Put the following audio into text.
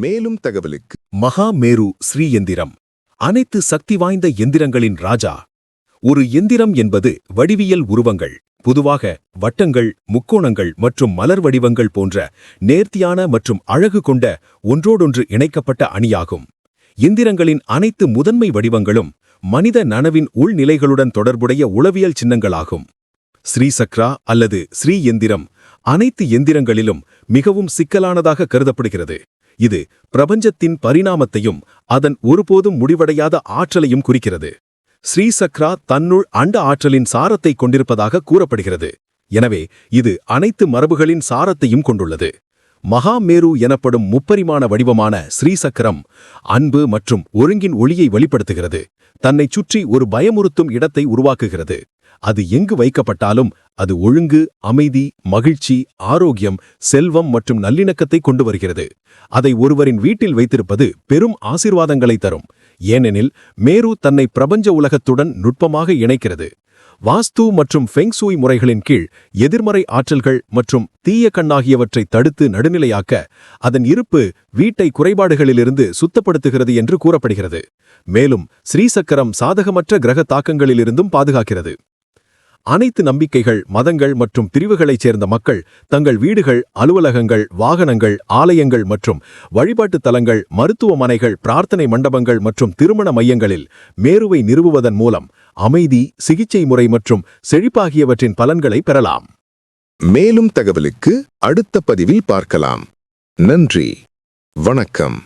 மேலும் தகவலுக்கு மகா மேரு ஸ்ரீ எந்திரம் அனைத்து சக்தி வாய்ந்த எந்திரங்களின் ராஜா. ஒரு எந்திரம் என்பது வடிவியல் உருவங்கள் பொதுவாக வட்டங்கள் முக்கோணங்கள் மற்றும் மலர் வடிவங்கள் போன்ற நேர்த்தியான மற்றும் அழகு கொண்ட ஒன்றோடொன்று இணைக்கப்பட்ட அணியாகும். எந்திரங்களின் அனைத்து முதன்மை வடிவங்களும் மனித நனவின் உள்நிலைகளுடன் தொடர்புடைய உளவியல் சின்னங்களாகும். ஸ்ரீ சக்ரா அல்லது ஸ்ரீ எந்திரம் அனைத்து எந்திரங்களிலும் மிகவும் சிக்கலானதாக கருதப்படுகிறது. இது பிரபஞ்சத்தின் பரிணாமத்தையும் அதன் ஒருபோதும் முடிவடையாத ஆற்றலையும் குறிக்கிறது. ஸ்ரீசக்ரா தன்னுள் அண்ட ஆற்றலின் சாரத்தை கொண்டிருப்பதாக கூறப்படுகிறது. எனவே இது அனைத்து மரபுகளின் சாரத்தையும் கொண்டுள்ளது. மகாமேரு எனப்படும் முப்பரிமாண வடிவமான ஸ்ரீசக்கரம் அன்பு மற்றும் ஒருங்கின் ஒளியை வெளிப்படுத்துகிறது. தன்னைச் சுற்றி ஒரு பயமுறுத்தும் இடத்தை உருவாக்குகிறது. அது எங்கு வைக்கப்பட்டாலும் அது ஒழுங்கு அமைதி மகிழ்ச்சி ஆரோக்கியம் செல்வம் மற்றும் நல்லிணக்கத்தை கொண்டு வருகிறது. அதை ஒருவரின் வீட்டில் வைத்திருப்பது பெரும் ஆசிர்வாதங்களை தரும். ஏனெனில் மேரு தன்னை பிரபஞ்ச உலகத்துடன் நுட்பமாக இணைக்கிறது. வாஸ்து மற்றும் ஃபெங்சூய் முறைகளின் கீழ் எதிர்மறை ஆற்றல்கள் மற்றும் தீய கண்ணாகியவற்றை தடுத்து நடுநிலையாக்க அதன் இருப்பு வீட்டை குறைபாடுகளிலிருந்து சுத்தப்படுத்துகிறது என்று கூறப்படுகிறது. மேலும் ஸ்ரீசக்கரம் சாதகமற்ற கிரக தாக்கங்களிலிருந்தும் பாதுகாக்கிறது. அனைத்து நம்பிக்கைகள் மதங்கள் மற்றும் பிரிவுகளைச் சேர்ந்த மக்கள் தங்கள் வீடுகள் அலுவலகங்கள் வாகனங்கள் ஆலயங்கள் மற்றும் வழிபாட்டுத் தலங்கள் மருத்துவமனைகள் பிரார்த்தனை மண்டபங்கள் மற்றும் திருமண மையங்களில் மேருவை நிறுவுவதன் மூலம் அமைதி சிகிச்சை முறை மற்றும் செழிப்பாகியவற்றின் பலன்களை பெறலாம். மேலும் தகவலுக்கு அடுத்த பதிவில் பார்க்கலாம். நன்றி. வணக்கம்.